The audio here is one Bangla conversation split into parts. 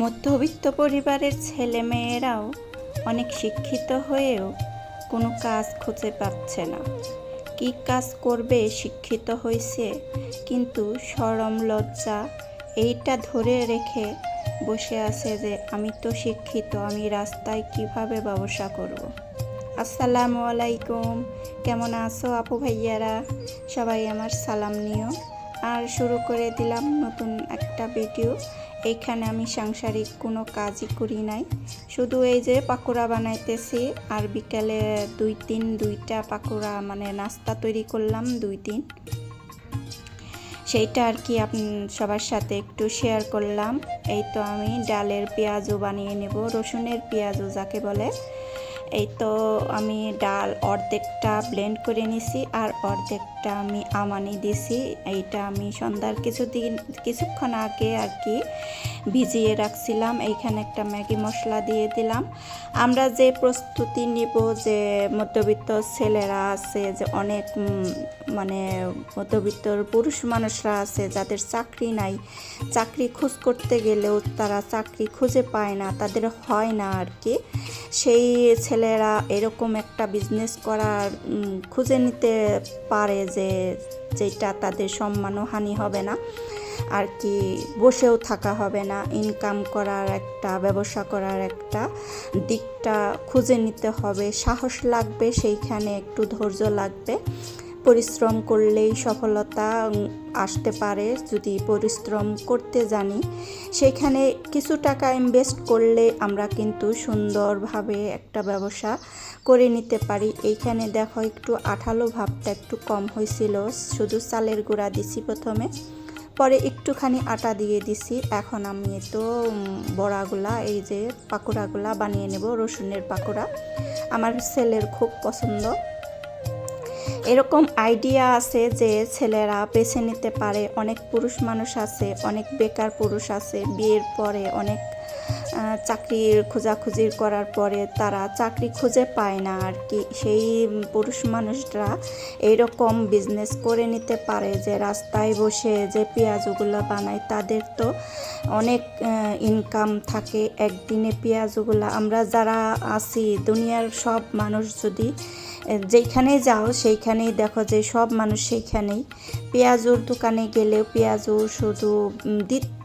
মধ্যবিত্ত পরিবারের ছেলেমেয়েরাও অনেক শিক্ষিত হয়েও কোনো কাজ খুঁজে পাচ্ছে না। কি কাজ করবে শিক্ষিত হয়েছে, কিন্তু সরম লজ্জা এইটা ধরে রেখে বসে আছে যে, আমি তো শিক্ষিত, আমি রাস্তায় কীভাবে ব্যবসা করব। আসসালামু আলাইকুম, কেমন আছো আপু ভাইয়ারা? সবাই আমার সালাম নিও। আর শুরু করে দিলাম নতুন একটা ভিডিও। এইখানে আমি সাংসারিক কোনো কাজই করি নাই। শুধু এই যে পাকোড়া বানাইতেছি আর বিকালে দুই তিন, দুইটা পাকোড়া মানে নাস্তা তৈরি করলাম দুই তিন। সেইটা আর কি আপনি সবার সাথে একটু শেয়ার করলাম। এই তো আমি ডালের পেঁয়াজও বানিয়ে নেব, রসুনের পেঁয়াজও যাকে বলে। এই তো আমি ডাল অর্ধেকটা ব্লেন্ড করে নিছি আর অর্ধেকটা আমি আমানি দিছি। এইটা আমি সন্ধ্যার কিছুদিন কিছুক্ষণ আগে আর কি ভিজিয়ে রাখছিলাম। এইখানে একটা ম্যাগি মশলা দিয়ে দিলাম। আমরা যে প্রস্তুতি নিব যে মধ্যবিত্ত ছেলেরা আছে, যে অনেক মানে মধ্যবিত্ত পুরুষ মানুষরা আছে, যাদের চাকরি নাই, চাকরি খোঁজ করতে গেলেও তারা চাকরি খুঁজে পায় না, তাদের হয় না আর কি। সেই ছেলেরা এরকম একটা বিজনেস করার খুঁজে নিতে পারে যে, যেটা তাদের সম্মানও হানি হবে না। আর কি, বসেও থাকা হবে না। ইনকাম করার একটা, ব্যবসা করার একটা দিকটা খুঁজে নিতে হবে। সাহস লাগবে, সেইখানে একটু ধৈর্য লাগবে। পরিশ্রম করলেই সফলতা আসতে পারে। যদি পরিশ্রম করতে জানি সেখানে কিছু টাকা ইনভেস্ট করলে আমরা কিন্তু সুন্দরভাবে একটা ব্যবসা করে নিতে পারি। এইখানে দেখো একটু আঠালো ভাবটা একটু কম হয়েছিল শুধু চালের গুঁড়া দিছি প্রথমে। পরে একটুখানি আটা দিয়ে দিছি। এখন আমি তো বড়াগুলা, এই যে পাকোড়াগুলা বানিয়ে নেব, রসুনের পাকোড়া। আমার ছেলের খুব পছন্দ। এরকম আইডিয়া আছে যে ছেলেরা বেছে নিতে পারে। অনেক পুরুষ মানুষ আছে, অনেক বেকার পুরুষ আছে, বিয়ের পরে অনেক চাকরির খোঁজাখুঁজির করার পরে তারা চাকরি খুঁজে পায় না আর কি। সেই পুরুষ মানুষরা এইরকম বিজনেস করে নিতে পারে যে রাস্তায় বসে যে পেঁয়াজগুলো বানায়, তাদের তো অনেক ইনকাম থাকে একদিনে পেঁয়াজগুলো। আমরা যারা আছি, দুনিয়ার সব মানুষ যদি যেখানেই যাও, সেইখানেই দেখো যে সব মানুষ সেইখানেই। পেঁয়াজুর দোকানে গেলেও পেঁয়াজু শুধু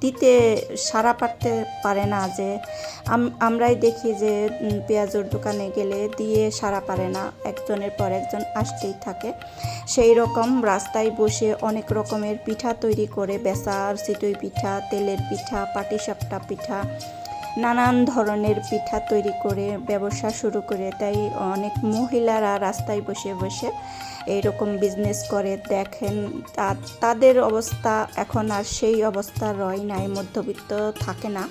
দিতে সারা পারতে পারে না যে, আম- আমরাই দেখি যে পেঁয়াজুর দোকানে গেলে দিয়ে সারা পারে না, একজনের পর একজন আসতেই থাকে। সেই রকম রাস্তায় বসে অনেক রকমের পিঠা তৈরি করে, বেসার চিতই পিঠা, তেলের পিঠা, পাটিসাপটা পিঠা নানান ধরনের পিঠা তৈরি করে ব্যবসা শুরু করে তাই অনেক মহিলারা রাস্তায় বসে বসে এইরকম বিজনেস করে। দেখেন তাদের অবস্থা এখন আর সেই অবস্থা রয় নাই, মধ্যবিত্ত থাকে না।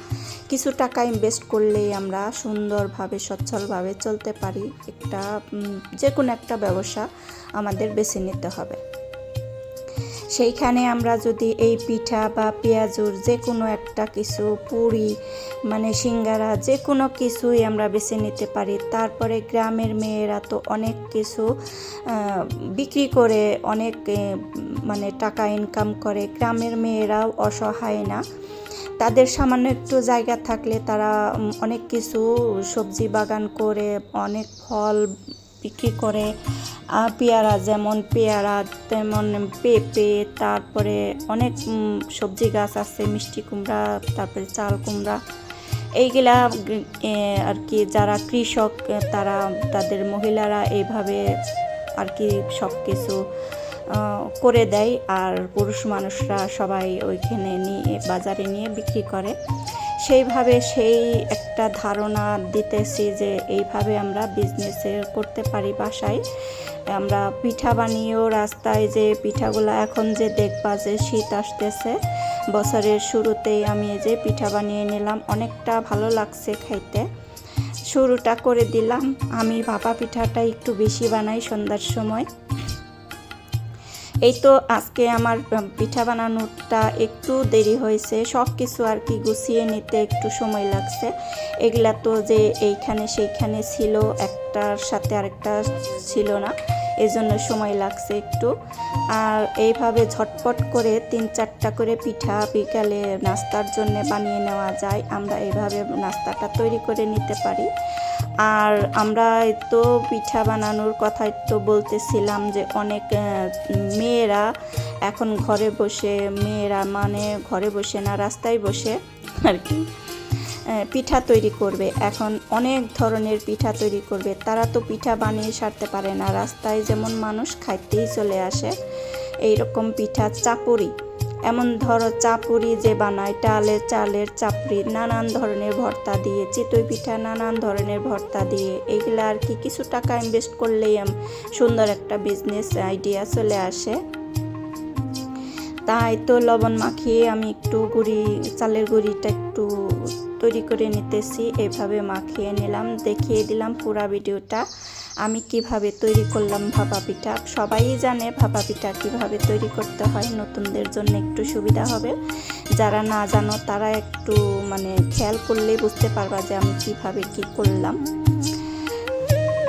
কিছু টাকা ইনভেস্ট করলেই আমরা সুন্দরভাবে, সচ্ছলভাবে চলতে পারি। একটা যে কোনো একটা ব্যবসা আমাদের বেছে নিতে হবে। সেইখানে আমরা যদি এই পিঠা বা পেঁয়াজুর যে কোনো একটা কিছু, পুরি মানে সিঙ্গারা যে কোনো কিছুই আমরা বেছে নিতে পারি। তারপরে গ্রামের মেয়েরা তো অনেক কিছু বিক্রি করে অনেক মানে টাকা ইনকাম করে। গ্রামের মেয়েরাও অসহায় না। তাদের সামান্য একটু জায়গা থাকলে তারা অনেক কিছু সবজি বাগান করে, অনেক ফল বিক্রি করে। পেয়ারা যেমন পেয়ারা, তেমন পেঁপে, তারপরে অনেক সবজি গাছ আছে, মিষ্টি কুমড়া, তারপরে চাল কুমড়া। এইগুলা আর কি, যারা কৃষক, তারা, তাদের মহিলারা এইভাবে আর কি সব কিছু করে দেয়। আর পুরুষ মানুষরা সবাই ওইখানে নিয়ে, বাজারে নিয়ে বিক্রি করে। সেইভাবে সেই একটা ধারণা দিতেছি যে এইভাবে আমরা বিজনেসের করতে পারি বাসায়। আমরা পিঠা বানিয়েও রাস্তায় যে পিঠাগুলো এখন যে দেখবা যে শীত আসতেছে, বছরের শুরুতেই আমি এই যে পিঠা বানিয়ে নিলাম, অনেকটা ভালো লাগছে খাইতে। শুরুটা করে দিলাম, আমি ভাপা পিঠাটা একটু বেশি বানাই সন্ধ্যার সময়। এই তো আজকে আমার পিঠা বানানোটা একটু দেরি হয়েছে সব কিছু আর কি গুছিয়ে নিতে একটু সময় লাগছে। এগুলা তো যে এইখানে সেইখানে ছিল, একটার সাথে আরেকটা ছিল না। এই জন্য সময় লাগছে একটু। আর এইভাবে ঝটপট করে তিন চারটা করে পিঠা বিকালে নাস্তার জন্য বানিয়ে নেওয়া যায়। আমরা এইভাবে নাস্তাটা তৈরি করে নিতে পারি। আর আমরা তো পিঠা বানানোর কথা তো বলতেছিলাম যে অনেক মেয়েরা এখন ঘরে বসে, মেয়েরা মানে ঘরে বসে না, রাস্তায় বসে আর কি। পিঠা তৈরি করবে। এখন অনেক ধরনের পিঠা তৈরি করবে। তারা তো পিঠা বানিয়ে সারতে পারে না। রাস্তায় যেমন মানুষ খাইতেই চলে আসে এই রকম পিঠা চাপুরি এমন ধরো চাপুরি যে বানায় ডালের চালের চাপড়ি, নানান ধরনের ভর্তা দিয়ে, চিতই পিঠা, নানান ধরনের ভর্তা দিয়ে। এগুলো আর কি কিছু টাকা ইনভেস্ট করলেই সুন্দর একটা বিজনেস আইডিয়া চলে আসে। তাই তো লবণ মাখিয়ে আমি একটু গুঁড়ি, চালের গুঁড়িটা একটু তৈরি করে নিতেছি। এভাবে মাখিয়ে নিলাম, দেখিয়ে দিলাম পুরা ভিডিওটা। আমি কীভাবে তৈরি করলাম ভাপা পিঠা। সবাই জানে ভাপা পিঠা কীভাবে তৈরি করতে হয়, নতুনদের জন্য একটু সুবিধা হবে। যারা না জানো, তারা একটু মানে খেয়াল করলেই বুঝতে পারবা যে আমি কীভাবে কি করলাম।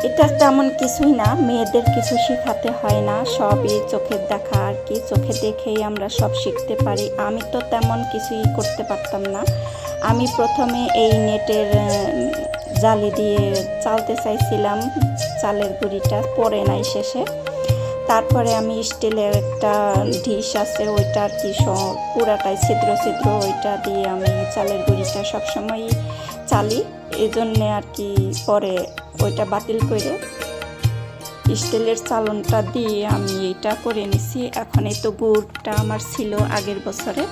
এটা তেমন কিছুই না, মেয়েদের কিছু শেখাতে হয় না, সবই চোখের দেখা আর কি। চোখে দেখেই আমরা সব শিখতে পারি। আমি তো তেমন কিছুই করতে পারতাম না। আমি প্রথমে এই নেটের জালি দিয়ে চালতে চাইছিলাম চালের গুঁড়িটা, পরে নাই শেষে। তারপরে আমি স্টিলের একটা ডিশ আছে, ওইটা আর কি পুরাটাই ছিদ্র ছিদ্র ওইটা দিয়ে আমি চালের গুঁড়িটা সবসময়ই চালি। এই জন্যে আর কি পরে ওইটা বাতিল করে স্টিলের চালনটা দিয়ে আমি এইটা করে নিছি। এখন এই তো গুড়টা আমার ছিল আগের বছরে।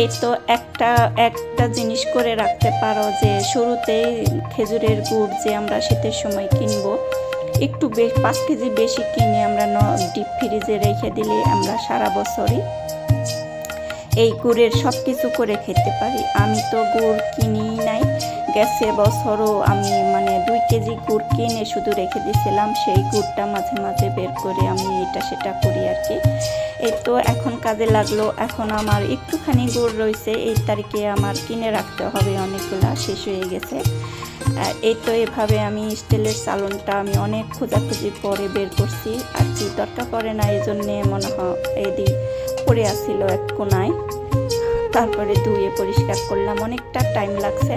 এই তো একটা একটা জিনিস করে রাখতে পারো যে শুরুতেই খেজুরের গুড় যে আমরা শীতের সময় কিনব, একটু বেশ পাঁচ কেজি বেশি কিনে আমরা ডিপ ফ্রিজে রেখে দিলে আমরা সারা বছরই এই গুড়ের সব কিছু করে খেতে পারি। আমি তো গুড় কিনি নাই গেছে বছরও আমি মানে দুই কেজি গুড় কিনে শুধু রেখে দিয়েছিলাম, সেই গুড়টা মাঝে মাঝে বের করে আমি এটা সেটা করি আর কি। এই তো এখন কাজে লাগল, এখন আমার একটুখানি গুড় রয়েছে, এই তারিখে আমার কিনে রাখতে হবে অনেকগুলা, শেষ হয়ে গেছে। এই তো এভাবে আমি স্টিলের চালনটা আমি অনেক খোঁজাখুঁজি পরে বের করছি, আর কি দরকার পড়ে না, এই জন্যে মনে হয় দিক পড়ে আসছিল এক কোনায়। তারপরে ধুয়ে পরিষ্কার করলাম, অনেকটা টাইম লাগছে।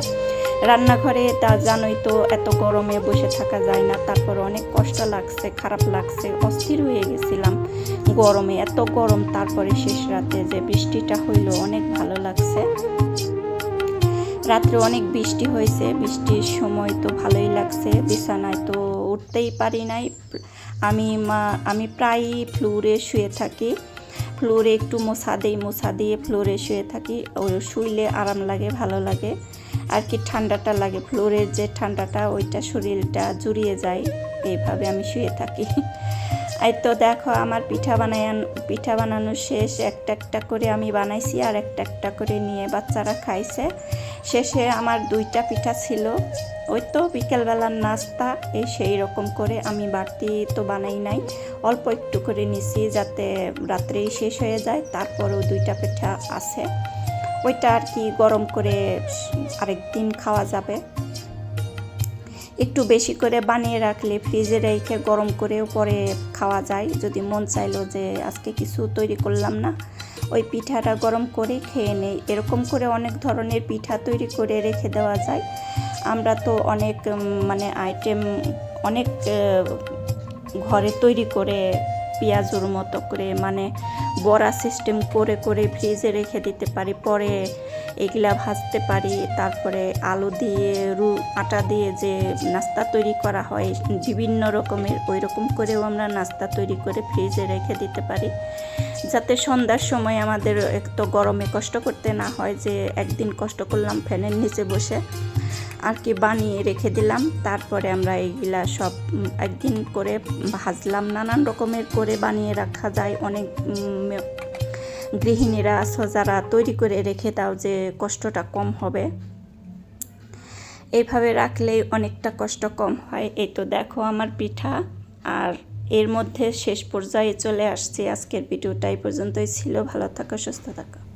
রান্নাঘরে তা জানোই তো, এত গরমে বসে থাকা যায় না। তারপর অনেক কষ্ট লাগছে, খারাপ লাগছে, অস্থির হয়ে গেছিলাম গরমে, এত গরম। তারপরে শেষ রাতে যে বৃষ্টিটা হইল, অনেক ভালো লাগছে। রাত্রে অনেক বৃষ্টি হয়েছে, বৃষ্টির সময় তো ভালোই লাগছে, বিছানায় তো উঠতেই পারি নাই। আমি মা, আমি প্রায়ই ফ্লোরে শুয়ে থাকি। ফ্লোরে একটু মোছা দিই, মোছা দিয়ে ফ্লোরে শুয়ে থাকি, ও শুইলে আরাম লাগে, ভালো লাগে। আর কি ঠান্ডাটা লাগে, ফ্লোরের যে ঠান্ডাটা, ওইটা শরীরটা জুড়িয়ে যায়, এইভাবে আমি শুয়ে থাকি। এই তো দেখো, আমার পিঠা বানাই পিঠা বানানো শেষ। একটা একটা করে আমি বানাইছি আর একটা একটা করে নিয়ে বাচ্চারা খাইছে। শেষে আমার দুইটা পিঠা ছিল। ওই তো বিকেলবেলার নাস্তা, এই সেই রকম করে আমি বাড়তি তো বানাই নাই। অল্প একটু করে নিছি যাতে রাত্রেই শেষ হয়ে যায়। তারপরও দুইটা পিঠা আছে। ওইটা আর কি গরম করে আরেকদিন খাওয়া যাবে। একটু বেশি করে বানিয়ে রাখলে ফ্রিজে রেখে গরম করেও পরে খাওয়া যায়। যদি মন চাইলো যে আজকে কিছু তৈরি করলাম না, ওই পিঠাটা গরম করে খেয়ে নেই। এরকম করে অনেক ধরনের পিঠা তৈরি করে রেখে দেওয়া যায়। আমরা তো অনেক মানে আইটেম অনেক ঘরে তৈরি করে পেঁয়াজুর মতো করে মানে বড়া সিস্টেম করে করে ফ্রিজে রেখে দিতে পারি, পরে এগুলা ভাজতে পারি, তারপরে আলু দিয়ে, রু, আটা দিয়ে যে নাস্তা তৈরি করা হয়, বিভিন্ন রকমের ওই রকম করেও আমরা নাস্তা তৈরি করে ফ্রিজে রেখে দিতে পারি। যাতে সন্ধ্যার সময় আমাদের একটু গরমে কষ্ট করতে না হয় যে একদিন কষ্ট করলাম ফ্যানের নিচে বসে। আর কি বানিয়ে রেখে দিলাম। তারপরে আমরা এইগুলা সব একদিন করে ভাজলাম। নানান রকমের করে বানিয়ে রাখা যায়। অনেক গৃহিণীরা যারা তৈরি করে রেখে দাও যে কষ্টটা কম হবে। এইভাবে রাখলেই অনেকটা কষ্ট কম হয়। এই তো দেখো আমার পিঠা। আর এর মধ্যে শেষ পর্যায়ে চলে আসছে। আজকের ভিডিওটা এই পর্যন্তই ছিল। ভালো থাকো, সুস্থ থাকো।